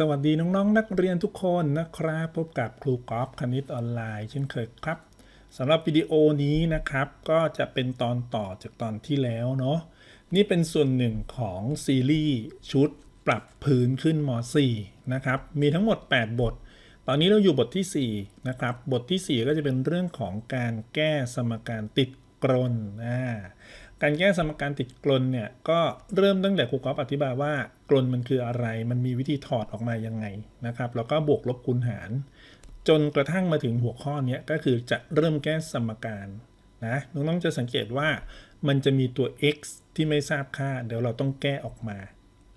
สวัสดีน้องๆนักเรียนทุกคนนะครับ พบกับครูกอล์ฟคณิตออนไลน์เช่นเคยครับสำหรับวิดีโอนี้นะครับ ก็จะเป็นตอนต่อจากตอนที่แล้วเนาะนี่เป็นส่วนหนึ่งของซีรีส์ชุดปรับพื้นขึ้นม .4 นะครับ มีทั้งหมด 8 บท ตอนนี้เราอยู่บทที่ 4 นะครับ บทที่ 4 ก็จะเป็นเรื่องของการแก้สมการติดกรนอ่า การแก้สมการติดกลนเนี่ยก็เริ่มตั้งแต่ครูกอล์ฟอธิบายว่ากลนมันคืออะไร มันมีวิธีถอดออกมายังไงนะครับ แล้วก็บวกลบคูณหาร จนกระทั่งมาถึงหัวข้อนี้ก็คือจะเริ่มแก้สมการนะน้องๆจะสังเกตว่ามันจะมีตัว x ที่ไม่ทราบค่า เดี๋ยวเราต้องแก้ออกมา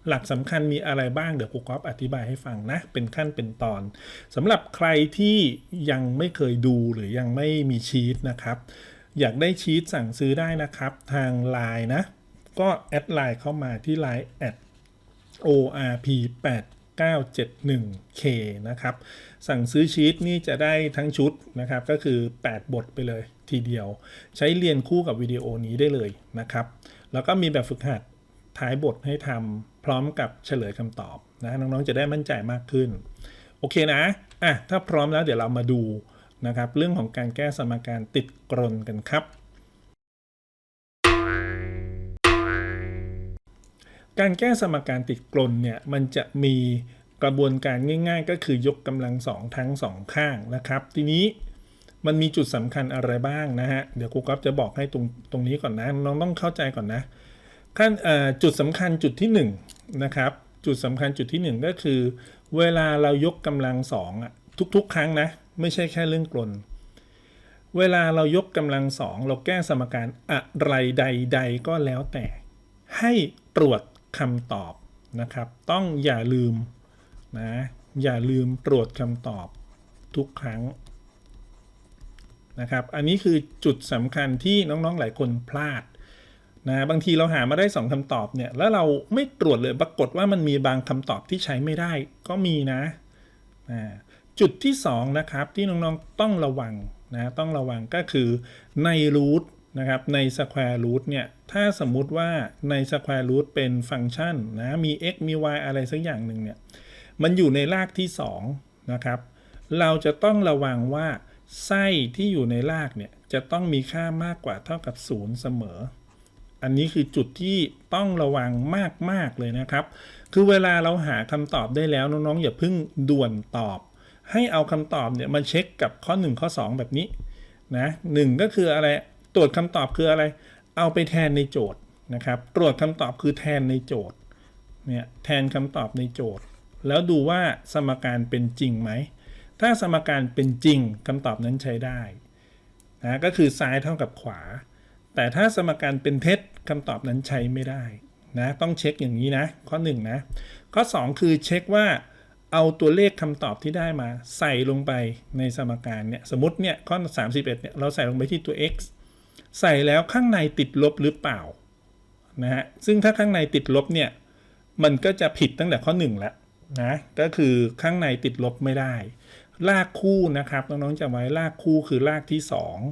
หลักสำคัญมีอะไรบ้างเดี๋ยวครูกอล์ฟอธิบายให้ฟังนะ เป็นขั้นเป็นตอนสำหรับใครที่ยังไม่เคยดูหรือยังไม่มีชีตนะครับ อยากได้ชีตสั่งซื้อได้นะครับ ทาง Line นะ ก็แอดไลน์เข้ามาที่ Line at orp 8971k นะครับ สั่งซื้อชีตนี่จะได้ทั้งชุดนะครับ ก็คือ 8 บทไปเลยทีเดียว ใช้เรียนคู่กับวิดีโอนี้ได้เลยนะครับ แล้วก็มีแบบฝึกหัดท้ายบทให้ทำพร้อมกับเฉลยคำตอบนะน้องๆจะได้มั่นใจมากขึ้น โอเคนะอะถ้าพร้อมแล้วเดี๋ยวเรามาดู นะครับ เรื่องของการแก้สมการติดกรนกันครับ การแก้สมการติดกลนเนี่ยมันจะมีกระบวนการง่ายๆ ก็คือยกกำลังสองทั้งสองข้างนะครับ ทีนี้มันมีจุดสำคัญอะไรบ้างนะฮะ เดี๋ยวครูก๊อฟจะบอกให้ตรงตรงนี้ก่อนนะ น้องต้องเข้าใจก่อนนะขั้นจุดสำคัญจุดที่1นงนะครับจุดสำคัญจุดที่ 1 ก็คือ เวลาเรายกกำลังสองอะทุกๆ ครั้งนะ ไม่ใช่แค่เรื่องกลน เวลาเรายกกำลังสองเราแก้สมการอะไรใด ๆ ก็แล้วแต่ ให้ตรวจคำตอบนะครับ ต้องอย่าลืมนะอย่าลืมตรวจคำตอบทุกครั้งนะครับ อันนี้คือจุดสำคัญที่น้องๆหลายคนพลาดนะบางทีเราหามาได้ 2คำตอบเนี่ยแล้วเราไม่ตรวจเลยปรากฏว่ามันมีบางคำตอบที่ใช้ไม่ได้ก็มีนะนะ จุดที่2นะครับที่น้องๆต้องระวังนะต้องระวังก็คือในรูทนะครับใน square root เนี่ยถ้าสมมุติว่าใน square root เป็นฟังก์ชันนะมี x มี y อะไรสักอย่างหนึ่งเนี่ยมันอยู่ในรากที่2นะครับเราจะต้องระวังว่าไส้ที่อยู่ในรากเนี่ยจะต้องมีค่ามากกว่าเท่ากับ 0 เสมอ อันนี้คือจุดที่ต้องระวังมาก ๆ เลยนะครับ คือเวลาเราหาคำตอบได้แล้วน้อง ๆ อย่าเพิ่งด่วนตอบ ให้เอาคำตอบเนี่ยมาเช็คกับข้อ 1 ข้อ 2 แบบนี้นะหก็คืออะไรตรวจคำตอบคืออะไร เอาไปแทนในโจทย์นะครับ ตรวจคำตอบคือแทนในโจทย์เนี่ยแทนคำตอบในโจทย์ แล้วดูว่าสมการเป็นจริงไหมถ้าสมการเป็นจริงคำตอบนั้นใช้ได้นะก็คือซ้ายเท่ากับขวา แต่ถ้าสมการเป็นเท็จคำตอบนั้นใช้ไม่ได้นะต้องเช็คอย่างนี้นะ ข้อ 1นนะข้อ 2 คือเช็คว่า เอาตัวเลขคำตอบที่ได้มาใส่ลงไปในสมการเนี่ยสมมติเนี่ยข้อ 31เนี่ยเราใส่ลงไปที่ตัว x ใส่แล้วข้างในติดลบหรือเปล่านะฮะซึ่งถ้าข้างในติดลบเนี่ยมันก็จะผิดตั้งแต่ข้อ1แล้วนะก็คือข้างในติดลบไม่ได้ ลากคู่นะครับน้องๆจำไว้ลากคู่คือลากที่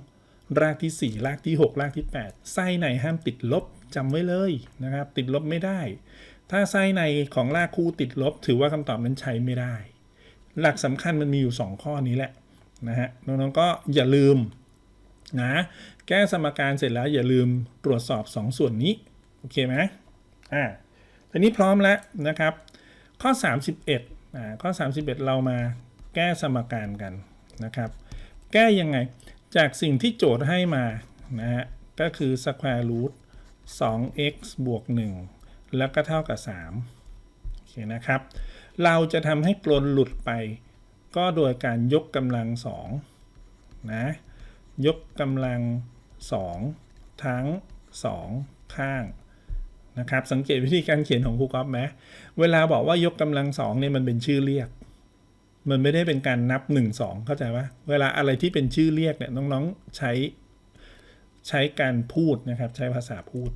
2 รากที่ 4 รากที่ 6 รากที่ 8 ไส้ในห้ามติดลบจำไว้เลยนะครับ ติดลบไม่ได้ ถ้าไส้ในของลากคู่ติดลบ ถือว่าคำตอบนั้นใช้ไม่ได้ หลักสำคัญมันมีอยู่ 2 ข้อนี้แหละนะฮะน้องๆก็อย่าลืมนะแก้สมการเสร็จแล้วอย่าลืมตรวจสอบ 2 ส่วนนี้ โอเคไหมอ่าทีนี้พร้อมแล้วนะครับ ข้อ 31อ่าข้อ 31 เรามาแก้สมการกันนะครับ แก้ยังไงจากสิ่งที่โจทย์ให้มานะฮะก็คือ square root 2x บวก 1 แล้วก็เท่ากับ3โอเคนะครับ เราจะทำให้กลนหลุดไป ก็โดยการยกกำลัง2นะยกกำลัง 2 ทั้ง 2 ข้างนะครับ สังเกตวิธีการเขียนของครูก๊อฟไหมเวลาบอกว่ายกกำลังสองเนี่ยมันเป็นชื่อเรียก มันไม่ได้เป็นการนับ 1 2 เข้าใจปะเวลาอะไรที่เป็นชื่อเรียกเนี่ยน้องๆใช้ใช้การพูดนะครับ ใช้ภาษาพูด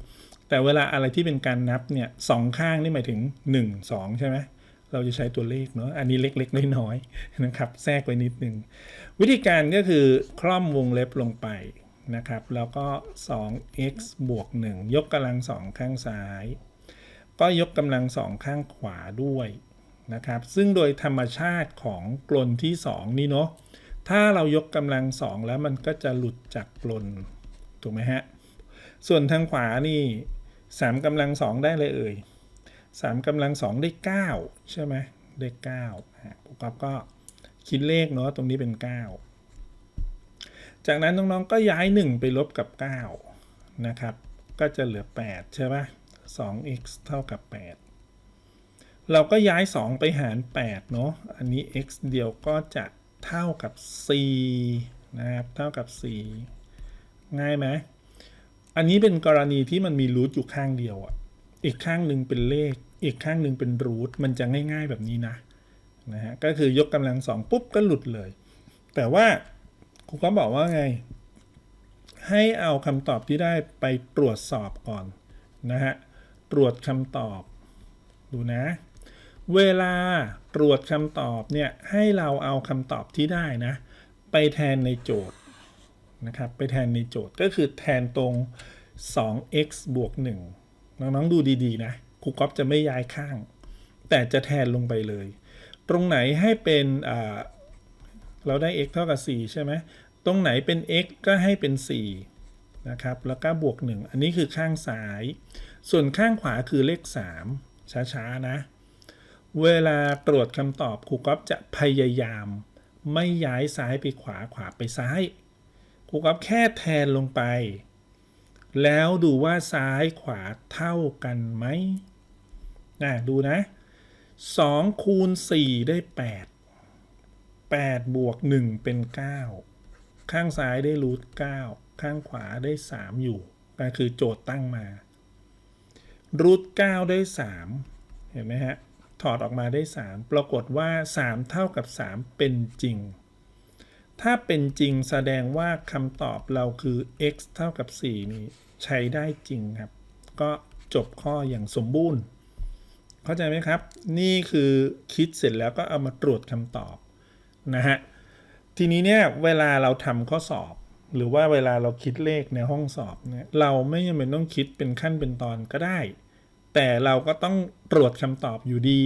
แต่เวลาอะไรที่เป็นการนับเนี่ยสองข้างนี่หมายถึง 1 2 ใช่ไหมเราจะใช้ตัวเลขเนาะอันนี้เล็กๆน้อยๆนะครับ แทรกไว้นิดนึง วิธีการก็คือคล่อมวงเล็บลงไปนะครับ แล้วก็ 2x บวก 1 ยกกำลังสองข้างซ้าย ก็ยกกำลังสองข้างขวาด้วยนะครับ ซึ่งโดยธรรมชาติของกลนที่ 2 นี่เนาะถ้าเรายกกำลังสองแล้วมันก็จะหลุดจากกลนถูกไหมฮะ ส่วนทางขวานี่ 3กำลังสองได้เลยเอ่ย3กำลังสองได้ 9 ใช่ไหมได้9อะผมก๊อฟก็คิดเลขเนาะตรงนี้เป็น 9 จากนั้นน้องๆก็ย้าย 1 ไปลบกับ 9 นะครับ ก็จะเหลือ 8 ใช่ปะ 2x เท่ากับ 8 เราก็ย้าย 2 ไปหาร 8 เนาะอันนี้ x เดียวก็จะเท่ากับ 4 นะครับ เท่ากับ 4 ง่ายไหม อันนี้เป็นกรณีที่มันมีรูทอยู่ข้างเดียวอะ่ะอีกข้างหนึ่งเป็นเลข อีกข้างหนึ่งเป็นรูทมันจะง่าย ๆแบบนี้นะนะฮะก็คือยกกำลังสองปุ๊บก็หลุดเลย แต่ว่าครูก็บอกว่าไง ให้เอาคำตอบที่ได้ไปตรวจสอบก่อนนะฮะตรวจคำตอบดูนะ เวลาตรวจคำตอบเนี่ยให้เราเอาคำตอบที่ได้นะ ไปแทนในโจทย์ นะครับ ไปแทนในโจทย์ก็คือแทนตรง 2x บวก1น้องๆดูดีๆ นะครูก๊อฟจะไม่ย้ายข้าง แต่จะแทนลงไปเลย ตรงไหนให้เป็นเราได้ x เท่ากับ 4 ใช่ไหมตรงไหนเป็น x ก็ให้เป็น 4 นะครับ แล้วก็บวก 1 อันนี้คือข้างซ้าย ส่วนข้างขวาคือเลข 3 ช้าๆ นะ เวลาตรวจคำตอบครูก๊อฟจะพยายาม ไม่ย้ายซ้ายไปขวาขวาไปซ้าย ครูก๊อฟแค่แทนลงไป แล้วดูว่าซ้ายขวาเท่ากันไหมนะดูนะ2คูณ4ได้ 8 8 บวก 1 เป็น 9 ข้างซ้ายได้รูท9ข้างขวาได้ 3 อยู่ก็คือโจทย์ตั้งมารูท9ได้ 3 เห็นไหมฮะ ถอดออกมาได้ 3 ปรากฏว่า 3 เท่ากับ 3 เป็นจริง ถ้าเป็นจริงแสดงว่าคำตอบเราคือ x เท่ากับ 4 นี่ใช้ได้จริงครับ ก็จบข้ออย่างสมบูรณ์ เข้าใจไหมครับ นี่คือคิดเสร็จแล้วก็เอามาตรวจคำตอบนะฮะ ทีนี้เนี่ยเวลาเราทำข้อสอบ หรือว่าเวลาเราคิดเลขในห้องสอบเนี่ยเราไม่จำเป็นต้องคิดเป็นขั้นเป็นตอนก็ได้ แต่เราก็ต้องตรวจคำตอบอยู่ดี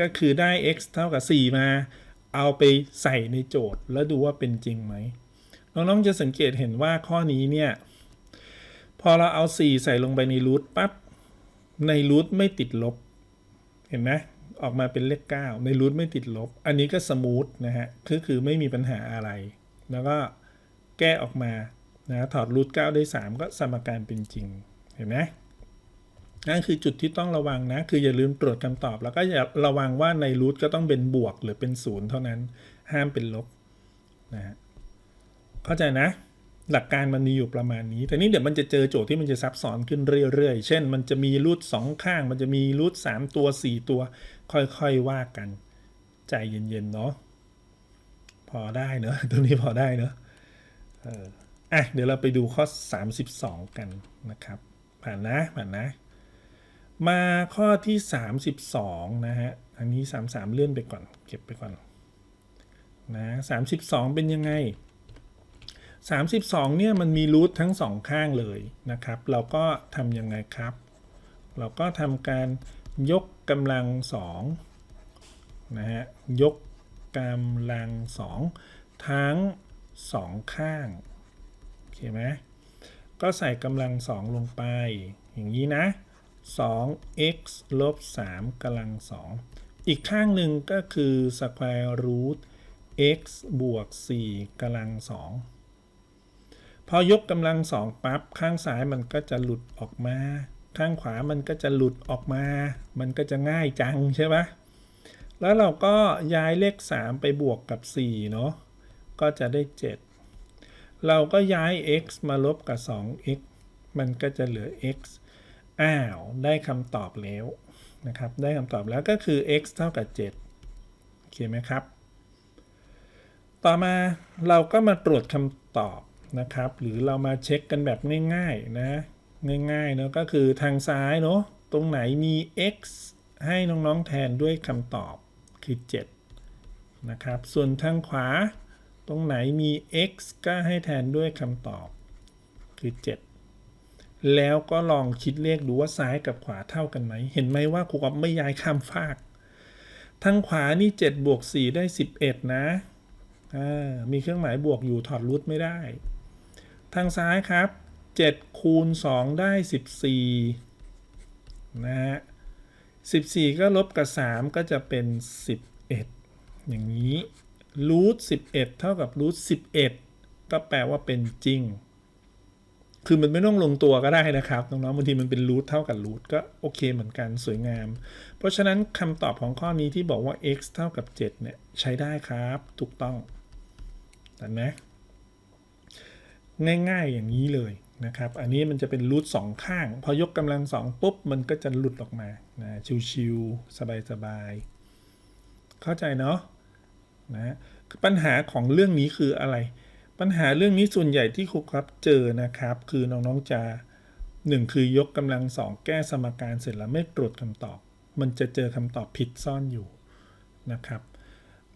ก็คือได้ x เท่ากับ 4 มา เอาไปใส่ในโจทย์แล้วดูว่าเป็นจริงไหมน้องๆจะสังเกตเห็นว่าข้อนี้เนี่ย พอเราเอา 4 ใส่ลงไปในรูทปั๊บในรูทไม่ติดลบ เห็นไหมออกมาเป็นเลข 9 ในรูทไม่ติดลบ อันนี้ก็สมูทนะฮะคือคือไม่มีปัญหาอะไร แล้วก็แก้ออกมานะถอดรูท9ได้ 3 ก็สมการเป็นจริง เห็นไหม นั่นคือจุดที่ต้องระวังนะ คืออย่าลืมตรวจคำตอบ แล้วก็อย่าระวังว่าในรูทก็ต้องเป็นบวกหรือเป็นศูนย์เท่านั้น ห้ามเป็นลบนะเข้าใจนะ หลักการมันมีอยู่ประมาณนี้ แต่นี่เดี๋ยวมันจะเจอโจทย์ที่มันจะซับซ้อนขึ้นเรื่อยๆ เช่น มันจะมีรูทสองข้าง มันจะมีรูทสามตัวสี่ตัว ค่อยๆว่ากัน ใจเย็นๆเนาะ พอได้เนอะตรงนี้พอได้เนอะเอออะ เดี๋ยวเราไปดูข้อ 32 กันนะครับ ผ่านนะ ผ่านนะ มาข้อที่ 32 นะฮะ อันนี้ 33 เลื่อนไปก่อน เก็บไปก่อน นะ32 เป็นยังไง 32 เนี่ยมันมีรูททั้งสองข้างเลยนะครับ เราก็ทำยังไงครับ เราก็ทำการยกกำลังสองนะฮะ ยกกำลังสองทั้งสองข้าง โอเคไหมก็ใส่กำลังสองลงไป อย่างนี้นะ 2x ลบ3กำลังสองอีกข้างหนึ่งก็คือ square root x บวก4กำลังสองพอยกกำลังสองปั๊บ ข้างซ้ายมันก็จะหลุดออกมา ข้างขวามันก็จะหลุดออกมา มันก็จะง่ายจังใช่ปะแล้วเราก็ย้ายเลข 3 ไปบวกกับ 4 เนาะก็จะได้ 7 เราก็ย้าย x มาลบกับ 2x มันก็จะเหลือ x อ้าว ได้คำตอบแล้วนะครับ ได้คำตอบแล้วก็คือ x เท่ากับ 7 โอเคไหมครับ ต่อมาเราก็มาตรวจคำตอบนะครับ หรือเรามาเช็คกันแบบง่ายๆนะ ง่ายๆเนาะก็คือทางซ้ายเนาะ ตรงไหนมี x ให้น้องๆแทนด้วยคำตอบคือ 7 นะครับ ส่วนทางขวา ตรงไหนมี x ก็ให้แทนด้วยคำตอบคือ 7 แล้วก็ลองคิดเลขดูว่าซ้ายกับขวาเท่ากันไหม เห็นไหมว่าครูก๊อฟไม่ย้ายข้ามฟาก ทางขวานี่7บวก4ได้ 11 นะอ่ามีเครื่องหมายบวกอยู่ถอดรูทไม่ได้ ทางซ้ายครับ 7 คูณ 2 ได้ 14 นะฮะ14 ก็ลบกับ 3 ก็จะเป็น 11 อย่างนี้รูท11 เท่ากับรูท11 ก็แปลว่าเป็นจริง คือมันไม่ต้องลงตัวก็ได้นะครับน้องๆบางทีมันเป็นรูทเท่ากับรูทก็โอเคเหมือนกันสวยงาม เพราะฉะนั้นคำตอบของข้อนี้ที่บอกว่า x เท่ากับ 7 เนี่ย ใช้ได้ครับถูกต้องเห็นไหมง่ายๆอย่างนี้เลยนะครับ อันนี้มันจะเป็นรูทสองข้าง พอยกกำลังสองปุ๊บ มันก็จะหลุดออกมานะชิวๆสบายๆเข้าใจเนาะนะปัญหาของเรื่องนี้คืออะไร ปัญหาเรื่องนี้ส่วนใหญ่ที่ครูครับเจอนะครับ คือน้องๆจะหนึ่งคือยกกำลังสองแก้สมการเสร็จแล้วไม่ตรวจคำตอบ มันจะเจอคำตอบผิดซ่อนอยู่นะครับ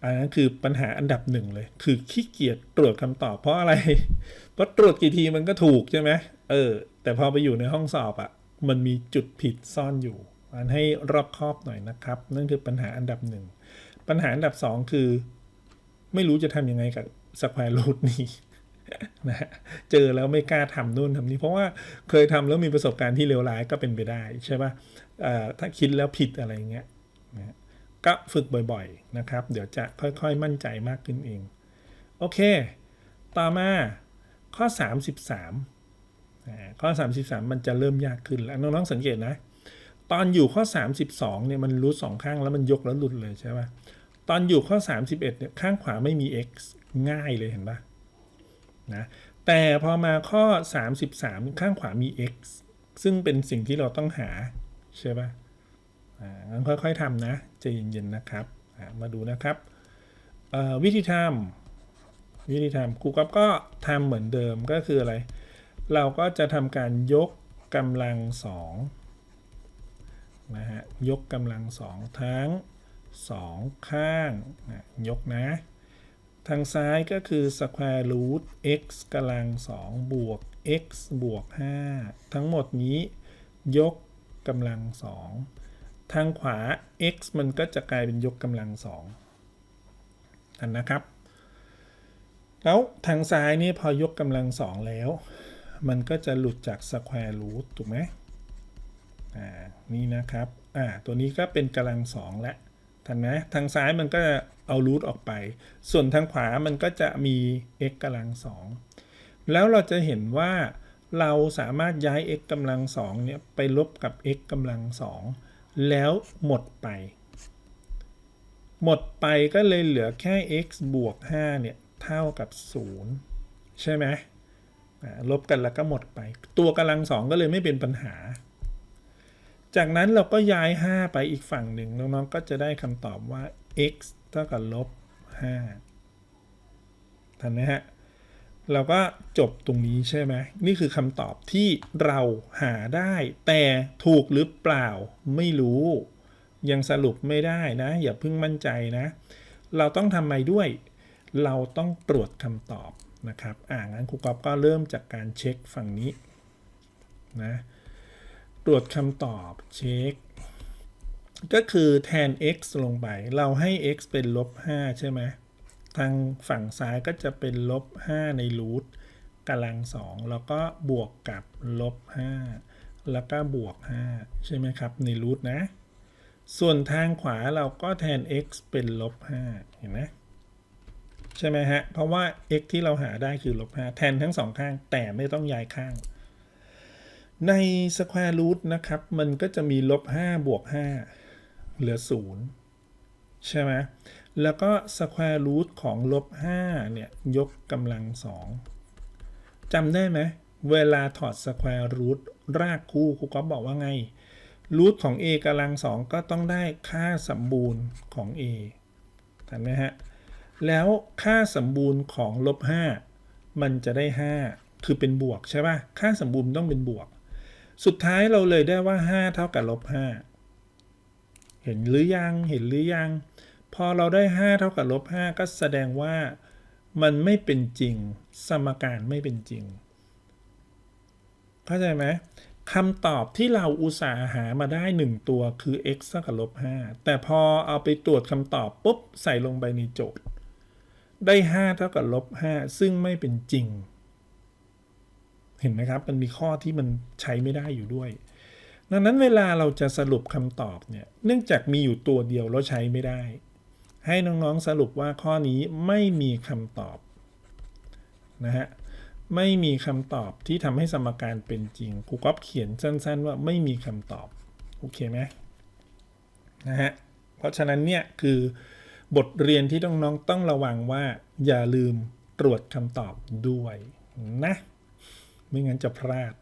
อันนั้นคือปัญหาอันดับหนึ่งเลย คือขี้เกียจตรวจคำตอบเพราะอะไร เพราะตรวจกี่ทีมันก็ถูกใช่ไหมเออ แต่พอไปอยู่ในห้องสอบอะ่ะ มันมีจุดผิดซ่อนอยู่อันให้รอบคอบหน่อยนะครับ นั่นคือปัญหาอันดับหนึ่งปัญหาอันดับสองคือ ไม่รู้จะทำยังไงกับ สแควร์รูทนี้นะเจอแล้วไม่กล้าทำนู่นทำนี่เพราะว่าเคยทำแล้วมีประสบการณ์ที่เลวร้ายก็เป็นไปได้ใช่ปะ่ะถ้าคิดแล้วผิดอะไรเงี้ยนะก็ฝึกบ่อยๆนะครับ เดี๋ยวจะค่อยๆมั่นใจมากขึ้นเอง โอเค ต่อมาข้อ 33ข้อ 33 มันจะเริ่มยากขึ้นแล้วน้องๆสังเกตนะ ตอนอยู่ข้อ 32เนี่ยมันรูทสองข้างแล้วมันยกแล้วหลุดเลยใช่ปะ่ะตอนอยู่ข้อ 31เนี่ยข้างขวาไม่มี x ง่ายเลยเห็นปะนะแต่พอมาข้อ 33 ข้างขวามี x ซึ่งเป็นสิ่งที่เราต้องหา ใช่ปะอ่างั้นค่อยๆทำนะใจเย็นๆนะครับ มาดูนะครับ วิธีทำวิธีทำครูก๊อฟก็ทำเหมือนเดิมก็คืออะไร เราก็จะทำการยกกำลังสองนะฮะ ยกกำลังสองทั้งสองข้างนะยกนะ ทางซ้ายก็คือ square root x กำลังสองบวก x บวก 5 ทั้งหมดนี้ยกกำลังสองทางขวา x มันก็จะกลายเป็นยกกำลังสองอันนะครับ แล้วทางซ้ายนี่พอยกกำลังสองแล้ว มันก็จะหลุดจาก square root ถูกไหมอ่านี่นะครับอ่าตัวนี้ก็เป็นกำลังสองแล้วทันไหมทางซ้ายมันก็ เอารูทออกไป ส่วนทางขวามันก็จะมี x กำลังสองแล้วเราจะเห็นว่าเราสามารถย้าย x กำลังสองเนี่ยไปลบกับ x กำลังสองแล้วหมดไป หมดไปก็เลยเหลือแค่ x บวก5เนี่ยเท่ากับ 0 ใช่ไหมลบกันแล้วก็หมดไป ตัวกำลังสองก็เลยไม่เป็นปัญหา จากนั้นเราก็ย้าย 5 ไปอีกฝั่งหนึ่งน้องๆก็จะได้คำตอบว่า x เท่ากับลบ5ทันไหมฮะ เราก็จบตรงนี้ใช่ไหมนี่คือคำตอบที่เราหาได้ แต่ถูกหรือเปล่าไม่รู้ ยังสรุปไม่ได้นะ อย่าเพิ่งมั่นใจนะ เราต้องทำไมด้วย เราต้องตรวจคำตอบนะครับ อ่างั้นครูกอฟก็เริ่มจากการเช็คฝั่งนี้นะ ตรวจคำตอบเช็ค ก็คือแทน x ลงไป เราให้ x เป็นลบ 5 ใช่ไหม ทางฝั่งซ้ายก็จะเป็นลบ 5 ในรูทกำลัง 2 แล้วก็บวกกับลบ 5 แล้วก็บวก 5 ใช่ไหมครับ ในรูทนะ ส่วนทางขวาเราก็แทน x เป็นลบ 5 เห็นไหมใช่ไหมฮะ เพราะว่า x ที่เราหาได้คือลบ 5 แทนทั้งสองข้าง แต่ไม่ต้องย้ายข้าง ใน square root นะครับ มันก็จะมีลบ 5 บวก 5 เหลือ 0 ใช่ไหมแล้วก็ square root ของลบ5เนี่ย ยกกำลัง 2จำได้ไหม เวลาถอด square root รากคู่ครูก็บอกว่าไง รูทของ a กำลัง 2 ก็ต้องได้ค่าสมบูรณ์ของ a เห็นไหมฮะ แล้วค่าสมบูรณ์ของลบ5มันจะได้ 5 คือเป็นบวกใช่ป่ะ ค่าสมบูรณ์ต้องเป็นบวก สุดท้ายเราเลยได้ว่า 5 เท่ากับลบ5 ห็นหรือยังเห็นหรือยัง พอเราได้ 5 เท่ากับลบ5ก็แสดงว่ามันไม่เป็นจริง สมการไม่เป็นจริง เข้าใจไหมคำตอบที่เราอุตส่าห์หามาได้ 1 ตัวคือ x เท่ากับลบ5แต่พอเอาไปตรวจคำตอบปุ๊บ ใส่ลงไปในโจทย์ ได้ 5 เท่ากับลบ5ซึ่งไม่เป็นจริง เห็นไหมครับ มันมีข้อที่มันใช้ไม่ได้อยู่ด้วย ดังนั้นเวลาเราจะสรุปคำตอบเนี่ยเนื่องจากมีอยู่ตัวเดียวแล้วใช้ไม่ได้ ให้น้องๆสรุปว่าข้อนี้ไม่มีคำตอบนะฮะไม่มีคำตอบที่ทำให้สมการเป็นจริงครูก๊อฟเขียนสั้น ๆ ว่าไม่มีคำตอบโอเคไหมนะฮะเพราะฉะนั้นเนี่ยคือบทเรียนที่น้องๆต้องระวังว่า อย่าลืมตรวจคำตอบด้วยนะ ไม่งั้นจะพลาด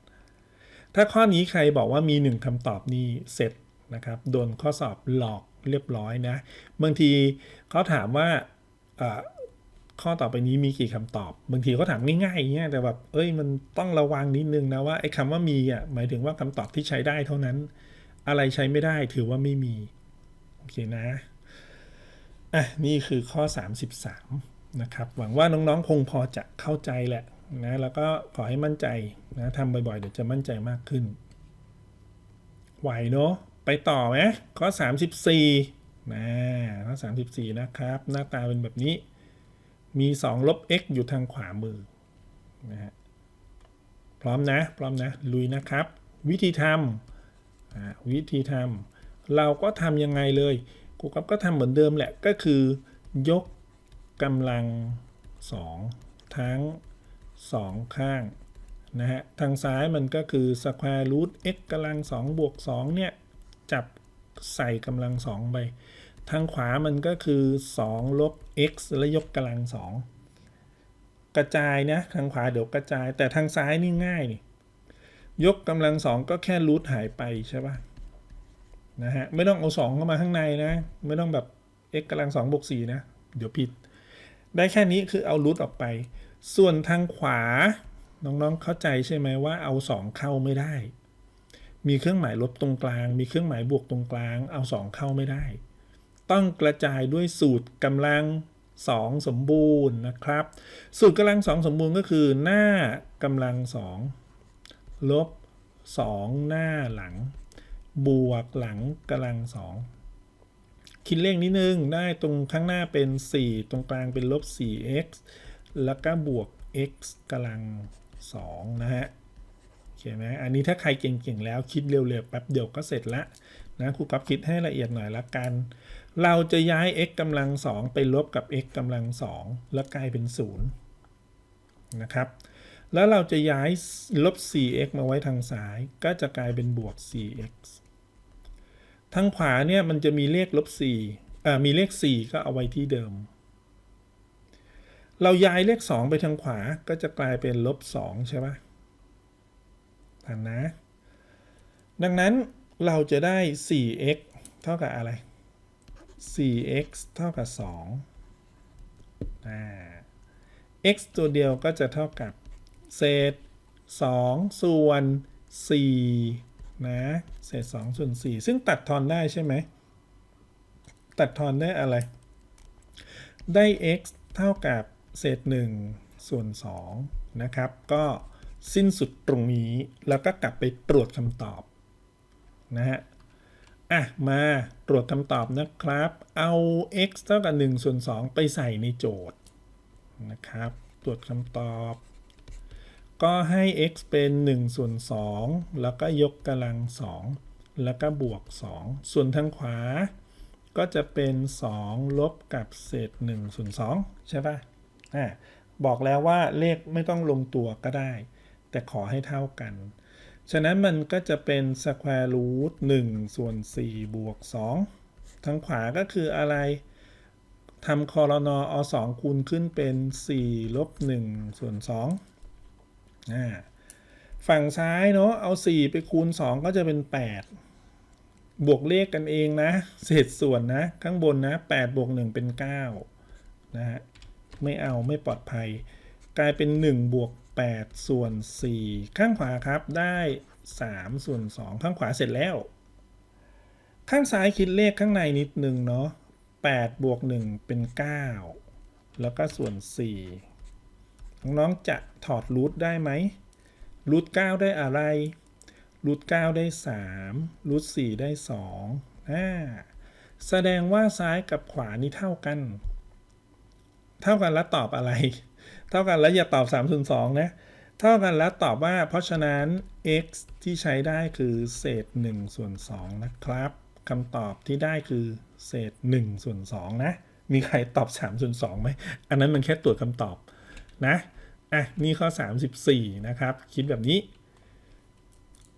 ถ้าข้อนี้ใครบอกว่ามีหนึ่งคำตอบนี่เสร็จนะครับโดนข้อสอบหลอกเรียบร้อยนะบางทีเขาถามว่าข้อต่อไปนี้มีกี่คำตอบ บางทีเขาถามง่ายๆอย่างเงี้ยแต่แบบเอ้ยมันต้องระวังนิดนึงนะว่าไอ้คำว่ามีอะหมายถึงว่าคำตอบที่ใช้ได้เท่านั้น อะไรใช้ไม่ได้ถือว่าไม่มีโอเคนะอะนี่คือข้อ 33นะครับหวังว่าน้องๆคงพอจะเข้าใจแหละ นะแล้วก็ขอให้มั่นใจนะทำบ่อยๆ เดี๋ยวจะมั่นใจมากขึ้น ไหวเนาะไปต่อไหมข้อ 34นะข้อ34 นะครับ หน้าตาเป็นแบบนี้ มี 2 ลบ x อยู่ทางขวามือนะฮะพร้อมนะ พร้อมนะ ลุยนะครับ วิธีทำวิธีทำเราก็ทำยังไงเลยครูกับก็ทำเหมือนเดิมแหละก็คือยกกำลัง 2 ทั้ง 2 ข้างนะฮะทางซ้ายมันก็คือ square root x กำลัง2บวก2เนี่ย จับใส่กำลัง 2 ไป ทางขวามันก็คือ 2 ลบ x แล้วยกกำลัง 2 กระจายนะ ทางขวาเดี๋ยวกระจาย แต่ทางซ้ายนี่ง่ายนี่ยกกำลัง 2 ก็แค่รูทหายไปใช่ปะนะฮะไม่ต้องเอา 2 เข้ามาข้างในนะ ไม่ต้องแบบ x กำลัง2บวก4นะ เดี๋ยวผิด ได้แค่นี้คือเอารูทออกไป ส่วนทางขวา น้องๆเข้าใจใช่ไหมว่าเอา 2 เข้าไม่ได้ มีเครื่องหมายลบตรงกลาง มีเครื่องหมายบวกตรงกลาง เอา 2 เข้าไม่ได้ ต้องกระจายด้วยสูตรกำลัง 2 สมบูรณ์นะครับ สูตรกำลัง 2 สมบูรณ์ก็คือหน้ากำลัง 2 ลบ 2 หน้าหลัง บวกหลังกำลัง 2 คิดเลขนิดนึงได้ตรงข้างหน้าเป็น 4 ตรงกลางเป็นลบ 4x แล้วก็บวก x กำลัง2นะฮะโอเคไหมอันนี้ถ้าใครเก่งๆแล้วคิดเร็วๆแป๊บเดียวก็เสร็จละนะครูกับคิดให้ละเอียดหน่อยละกัน เราจะย้าย x กำลัง2ไปลบกับ x กำลัง2แล้วกลายเป็น 0 นะครับแล้วเราจะย้ายลบ 4x มาไว้ทางซ้าย ก็จะกลายเป็นบวก 4x ทางขวาเนี่ยมันจะมีเลขลบ4อ่ามีเลข 4 ก็เอาไว้ที่เดิม เราย้ายเลข 2 ไปทางขวาก็จะกลายเป็นลบ2ใช่ปะทันนะ ดังนั้นเราจะได้ 4x เท่ากับอะไร 4x เท่ากับ 2 อ่า x ตัวเดียวก็จะเท่ากับ เศษ 2 ส่วน 4 นะ เศษ 2 ส่วน 4 ซึ่งตัดทอนได้ใช่ไหม ตัดทอนได้อะไร ได้ x เท่ากับ เศษ 1 ส่วน 2 นะครับ ก็สิ้นสุดตรงนี้แล้วก็กลับไปตรวจคำตอบนะฮะอะ มาตรวจคำตอบนะครับ เอา x เท่ากับ1ส่วน 2 ไปใส่ในโจทย์นะครับ ตรวจคำตอบ ก็ให้ x เป็น 1 ส่วน 2 แล้วก็ยกกำลัง 2 แล้วก็บวก 2 ส่วนทางขวา ก็จะเป็น 2 ลบกับเศษ 1 ส่วน 2 ใช่ปะ่ะ บอกแล้วว่าเลขไม่ต้องลงตัวก็ได้ แต่ขอให้เท่ากัน ฉะนั้นมันก็จะเป็น square root 1 ส่วน 4 บวก 2 ทางขวาก็คืออะไรทำคอรนอเอา2คูณขึ้นเป็น 4 ลบ 1 ส่วน2อ่าฝั่งซ้ายเนาะเอา 4 ไปคูณ 2 ก็จะเป็น 8 บวกเลขกันเองนะ เศษส่วนนะ ข้างบนนะ 8 บวก 1 เป็น 9 นะฮะ ไม่เอาไม่ปลอดภัย กลายเป็น1บวก8ส่วน4ข้างขวาครับได้3ส่วน2ข้างขวาเสร็จแล้ว ข้างซ้ายคิดเลขข้างในนิดนึงเนาะ8บวก1เป็น 9 แล้วก็ส่วน 4 น้องๆจะถอดรูทได้ไหมรูท9ได้อะไรรูทเก้าได้สามรูทสี่ได้สองอ่าแสดงว่าซ้ายกับขวานี่เท่ากัน เท่ากันแล้วตอบอะไร เท่ากันแล้วอย่าตอบ3ส่วน2นะ เท่ากันแล้วตอบว่า เพราะฉะนั้น x ที่ใช้ได้คือเศษ1ส่วน2นะครับคำตอบที่ได้คือเศษ1ส่วน2นะ มีใครตอบ 3 ส่วน2ไหม อันนั้นมันแค่ตรวจคำตอบนะ อะ นี่ข้อ 34 นะครับ คิดแบบนี้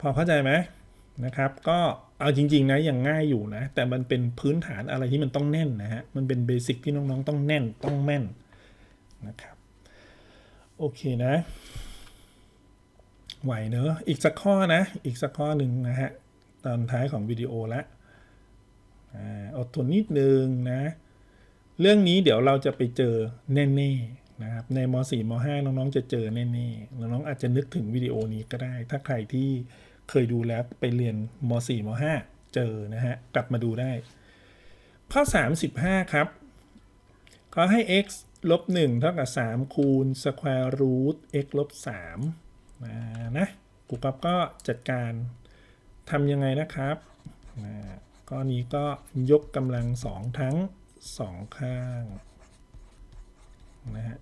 พอเข้าใจไหมนะครับ ก็ เอาจริง ๆ นะยังง่ายอยู่นะ แต่มันเป็นพื้นฐานอะไรที่มันต้องแน่นนะฮะ มันเป็นเบสิกที่น้องๆ ต้องแน่นต้องแม่นนะครับ โอเคนะ ไหวเนอะอีกสักข้อนะ อีกสักข้อหนึ่งนะฮะ ตอนท้ายของวิดีโอละอ่าอดทนนิดนึงนะ เรื่องนี้เดี๋ยวเราจะไปเจอแน่ๆนะครับ ในม .4 ม .5 น้องๆ จะเจอแน่ๆน้องๆอาจจะนึกถึงวิดีโอนี้ก็ได้ ถ้าใครที่ เคยดูแล้วไปเรียนม .4 ม .5 เจอนะฮะ กลับมาดูได้ ข้อ 35 ครับก็ให้ x ลบ1เท่ากับ 3 คูณ square root x ลบ3นะนะครูก๊อฟก็จัดการทำยังไงนะครับก้อนนี้ก็ยกกำลัง 2 ทั้ง 2 ข้างนะฮะ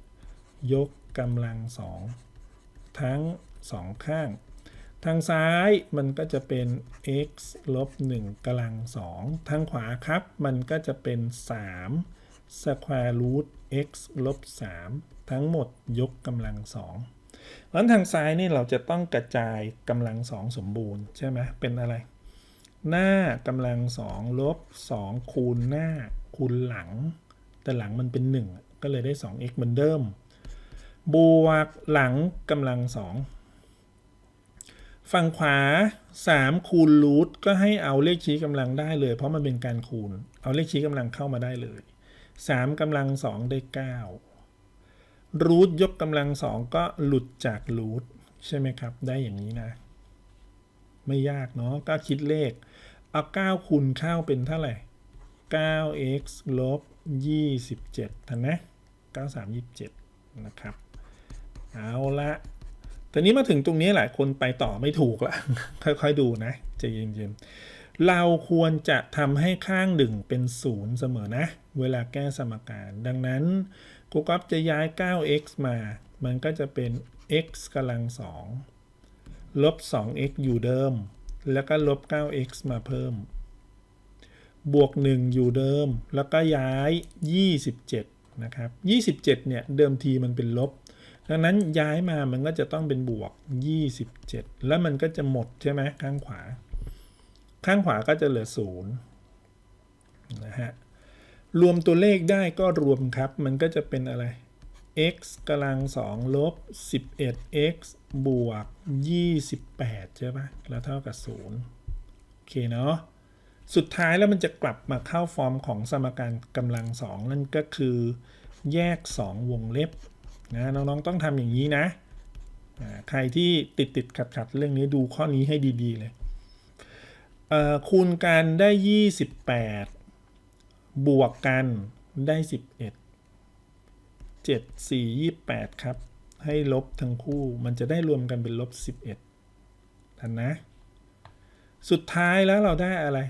ยกกำลัง 2 ทั้ง 2 ข้าง ทางซ้ายมันก็จะเป็น x ลบ1กำลัง2ทางขวาครับ มันก็จะเป็น 3 square root x ลบ3ทั้งหมดยกกำลัง2เพราะทางซ้ายนี่เราจะต้องกระจายกำลัง 2 สมบูรณ์ใช่ไหมเป็นอะไร หน้ากำลัง 2 ลบ 2 คูณหน้า คูณหลัง แต่หลังมันเป็น 1 ก็เลยได้ 2x เหมือนเดิม บวกหลังกำลัง 2 ฝั่งขวา 3 คูณรูทก็ให้เอาเลขชี้กำลังได้เลย เพราะมันเป็นการคูณ เอาเลขชี้กำลังเข้ามาได้เลย 3กำลัง 2 ได้ 9 รูทยกกำลัง 2 ก็หลุดจากรูทใช่ไหมครับ ได้อย่างนี้นะ ไม่ยากเนาะก็คิดเลข เอา 9 คูณเข้าเป็นเท่าไหร่ 9x ลบ 27ทันไหม93 27 นะครับ เอาละ ตอนนี้มาถึงตรงนี้หลายคนไปต่อไม่ถูกละค่อยๆดูนะใจเย็นๆเราควรจะทำให้ข้างหนึ่งเป็นศูนย์เสมอนะ เวลาแก้สมการ ดังนั้นกูก๊อฟจะย้าย 9x มา มันก็จะเป็น x กำลัง2ลบ 2x อยู่เดิม แล้วก็ลบ 9x มาเพิ่ม บวก 1 อยู่เดิม แล้วก็ย้าย 27 นะครับ 27 เนี่ย เดิมทีมันเป็นลบ ดังนั้นย้ายมามันก็จะต้องเป็นบวก 27 แล้วมันก็จะหมดใช่ไหมข้างขวา ข้างขวาก็จะเหลือ0นะฮะรวมตัวเลขได้ก็รวมครับ มันก็จะเป็นอะไร x กำลัง2ลบ 11x บวก 28 ใช่ปะแล้วเท่ากับ 0 โอเคเนาะ สุดท้ายแล้วมันจะกลับมาเข้าฟอร์มของสมการกำลัง2นั่นก็คือ แยก 2 วงเล็บ นะน้องๆต้องทำอย่างนี้นะใครที่ติดติดขัดขัดเรื่องนี้ดูข้อนี้ให้ดีๆเลยคูณกันได้ 28 บวกกันได้ 11 7 4 28 ครับ ให้ลบทั้งคู่มันจะได้รวมกันเป็นลบ 11ทันนะ สุดท้ายแล้วเราได้อะไร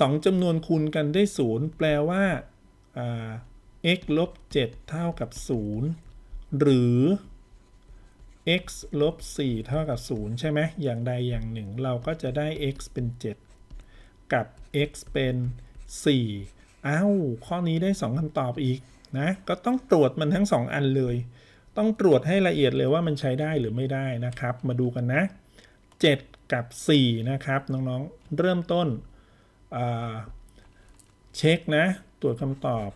สองจำนวนคูณกันได้ 0 แปลว่าอ่า x ลบ 7 เท่ากับ 0 หรือ x ลบ4เท่ากับ 0 ใช่ไหมอย่างใดอย่างหนึ่ง เราก็จะได้ x เป็น 7 กับ x เป็น 4 อ้าว ข้อนี้ได้ 2คำตอบอีกนะ ก็ต้องตรวจมันทั้ง 2 อันเลย ต้องตรวจให้ละเอียดเลยว่ามันใช้ได้หรือไม่ได้นะครับ มาดูกันนะ 7 กับ 4 นะครับ น้องๆ เริ่มต้นเช็คนะ ตรวจคำตอบ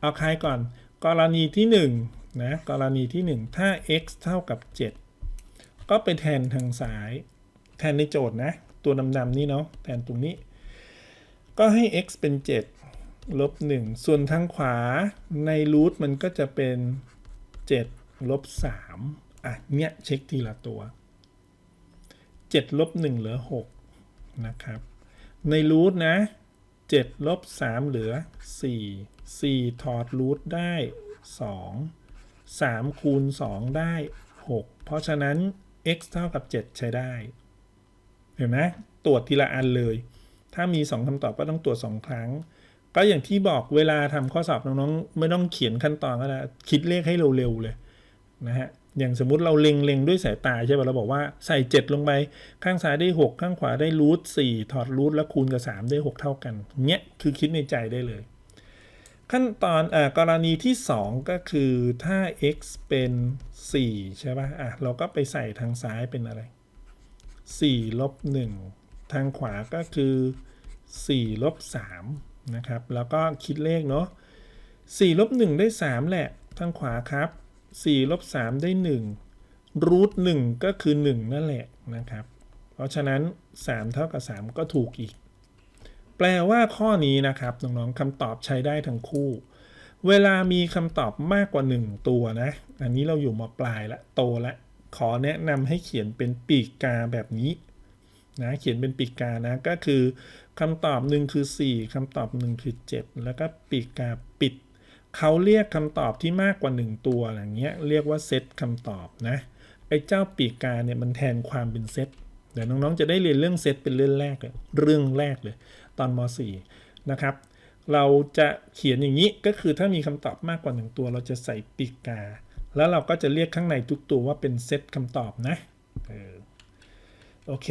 เอาใครก่อน กรณีที่1นะกรณีที่ 1 ถ้า x เท่ากับ 7 ก็ไปแทนทางซ้าย แทนในโจทย์นะ ตัวดำๆนี่เนาะแทนตรงนี้ ก็ให้ x เป็น 7 ลบ 1 ส่วนทางขวาในรูทมันก็จะเป็น 7 ลบ 3 อะ เนี่ย เช็คทีละตัว 7 ลบ 1 เหลือ 6 นะครับ ในรูทนะ 7ลบ3เหลือ 4 4 ถอดรูทได้ 2 3 คูณ 2 ได้ 6 เพราะฉะนั้น x เท่ากับ 7 ใช้ได้ เห็นไหมตรวจทีละอันเลย ถ้ามี 2คำตอบก็ต้องตรวจ 2 ครั้ง ก็อย่างที่บอกเวลาทำข้อสอบน้องๆ ไม่ต้องเขียนขั้นตอนก็ได้ คิดเลขให้เร็วๆเลยนะฮะ อย่างสมมุติเราเล็งๆด้วยสายตาใช่ป่ะเราบอกว่าใส่ 7 ลงไป ข้างซ้ายได้ 6 ข้างขวาได้รูท4ถอดรูทแล้วคูณกับ 3 ได้ 6 เท่ากันเนี้ยคือคิดในใจได้เลย ขั้นตอนอกรณีที่ 2 ก็คือถ้า x เป็น 4 ใช่ป่ะอะเราก็ไปใส่ทางซ้ายเป็นอะไร4ลบ1ทางขวาก็คือ4ลบ3นะครับ แล้วก็คิดเลขเนาะ4ลบ1ได้ 3 แหละ ทางขวาครับ 4ลบ3ได้1รูท1ก็คือ 1 นั่นแหละนะครับ เพราะฉะนั้น 3 เท่ากับ 3 ก็ถูกอีก แปลว่าข้อนี้นะครับน้องๆคำตอบใช้ได้ทั้งคู่ เวลามีคำตอบมากกว่า 1 ตัวนะ อันนี้เราอยู่มปลายละโตละ ขอแนะนำให้เขียนเป็นปีกกาแบบนี้นะเขียนเป็นปีกกานะก็คือคำตอบหนึ่งคือ 4คำตอบหนึ่งคือ 7 แล้วก็ปีกกา เขาเรียกคำตอบที่มากกว่า 1 ตัวอย่างเงี้ยเรียกว่าเซตคำตอบนะไอ้เจ้าปีกกาเนี่ยมันแทนความเป็นเซตเดี๋ยวน้องๆจะได้เรียนเรื่องเซตเป็นเรื่องแรกเลยเรื่องแรกเลย ตอนม .4 นะครับ เราจะเขียนอย่างนี้ก็คือถ้ามีคำตอบมากกว่า 1 ตัว เราจะใส่ปีกกา แล้วเราก็จะเรียกข้างในทุกตัวว่าเป็นเซตคำตอบนะเออโอเค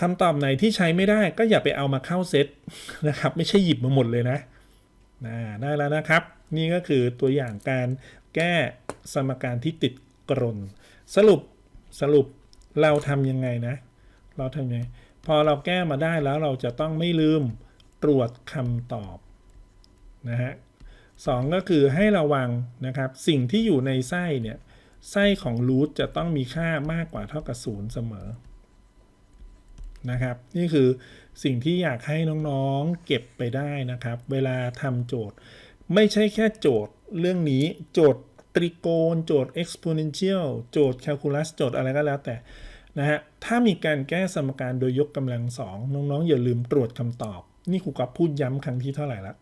คำตอบไหนที่ใช้ไม่ได้ก็อย่าไปเอามาเข้าเซตนะครับ ไม่ใช่หยิบมาหมดเลยนะนะได้แล้วนะครับ นี่ก็คือตัวอย่างการแก้สมการที่ติดกรนสรุปสรุปเราทำยังไงนะ เราทำยังไง พอเราแก้มาได้แล้วเราจะต้องไม่ลืมตรวจคำตอบนะฮะสองก็คือให้ระวังนะครับ สิ่งที่อยู่ในไส้เนี่ยไส้ของรูทจะต้องมีค่ามากกว่าเท่ากับศูนย์เสมอนะครับ นี่คือสิ่งที่อยากให้น้องๆเก็บไปได้นะครับ เวลาทำโจทย์ ไม่ใช่แค่โจทย์เรื่องนี้โจทย์ตริโกณโจทย์ exponential โจทย์ calculus โจทย์อะไรก็แล้วแต่นะฮะถ้ามีการแก้สมการโดยยกกำลังสองน้องๆ อย่าลืมตรวจคำตอบ นี่ครูกอฟพูดย้ำครั้งที่เท่าไหร่ละ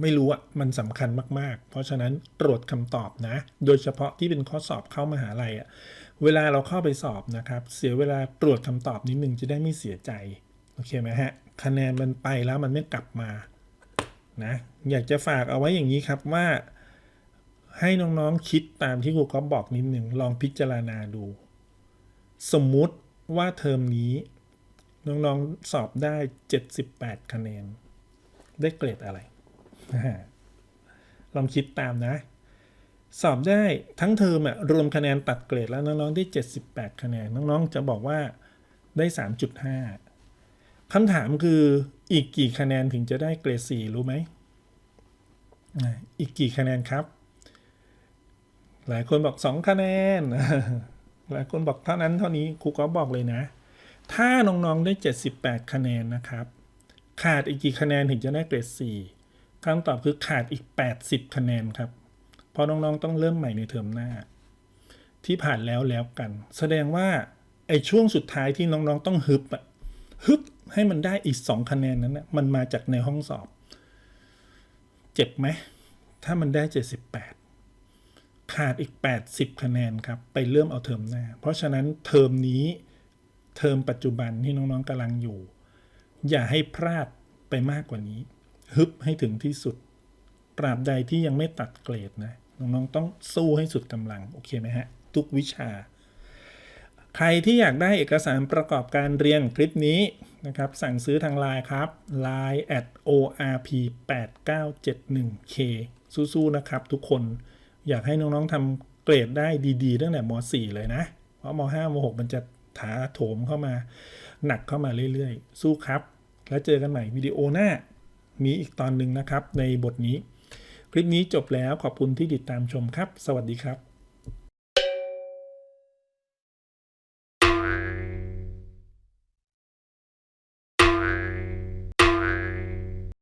ไม่รู้อะมันสำคัญมากๆ เพราะฉะนั้นตรวจคำตอบนะ โดยเฉพาะที่เป็นข้อสอบเข้ามหาลัยอะเวลาเราเข้าไปสอบนะครับ เสียเวลาตรวจคำตอบนิดนึงจะได้ไม่เสียใจ โอเคไหมฮะ คะแนนมันไปแล้วมันไม่กลับมา นะอยากจะฝากเอาไว้อย่างนี้ครับว่าให้น้องๆคิดตามที่ครูก็บอกนิดหนึ่งลองพิจารณาดู สมมุติว่าเทอมนี้ น้องๆสอบได้ 78 คะแนน ได้เกรดอะไร ลองคิดตามนะ สอบได้ทั้งเทอมอะรวมคะแนนตัดเกรดแล้วน้องๆได้ 78 คะแนน น้องๆจะบอกว่าได้ 3.5 คำถามคืออีกกี่คะแนนถึงจะได้เกรด4รู้ไหม อีกกี่คะแนนครับ หลายคนบอก2คะแนน หลายคนบอกเท่านั้นเท่านี้ครูก็บอกเลยนะ ถ้าน้องๆได้ 78 คะแนนนะครับ ขาดอีกกี่คะแนนถึงจะได้เกรด4คำตอบคือขาดอีก 80 คะแนนครับ เพราะน้องๆต้องเริ่มใหม่ในเทอมหน้า ที่ผ่านแล้วแล้วกัน แสดงว่าไอ้ช่วงสุดท้ายที่น้องๆต้องฮึบอะฮึบ ให้มันได้อีก2คะแนนนั้นนะมันมาจากในห้องสอบ เจ็บไหม ถ้ามันได้ 78 ขาดอีก 80 คะแนนครับ ไปเริ่มเอาเทอมหน้า เพราะฉะนั้นเทอมนี้เทอมปัจจุบันที่น้องๆกำลังอยู่ อย่าให้พลาดไปมากกว่านี้ ฮึบให้ถึงที่สุด ตราบใดที่ยังไม่ตัดเกรดนะ น้องๆต้องสู้ให้สุดกำลัง โอเคไหมฮะ ทุกวิชา ใครที่อยากได้เอกสารประกอบการเรียนคลิปนี้นะครับ สั่งซื้อทางไลน์ครับ line at orp 8 9 7 1 k สู้ๆนะครับทุกคนอยากให้น้องๆทำเกรดได้ดีๆตั้งแต่ม .4 เลยนะ เพราะม .5 ม .6 มันจะถาโถมเข้ามา หนักเข้ามาเรื่อยๆ สู้ครับ แล้วเจอกันใหม่วิดีโอหน้า มีอีกตอนหนึ่งนะครับในบทนี้ คลิปนี้จบแล้วขอบคุณที่ติดตามชมครับ สวัสดีครับ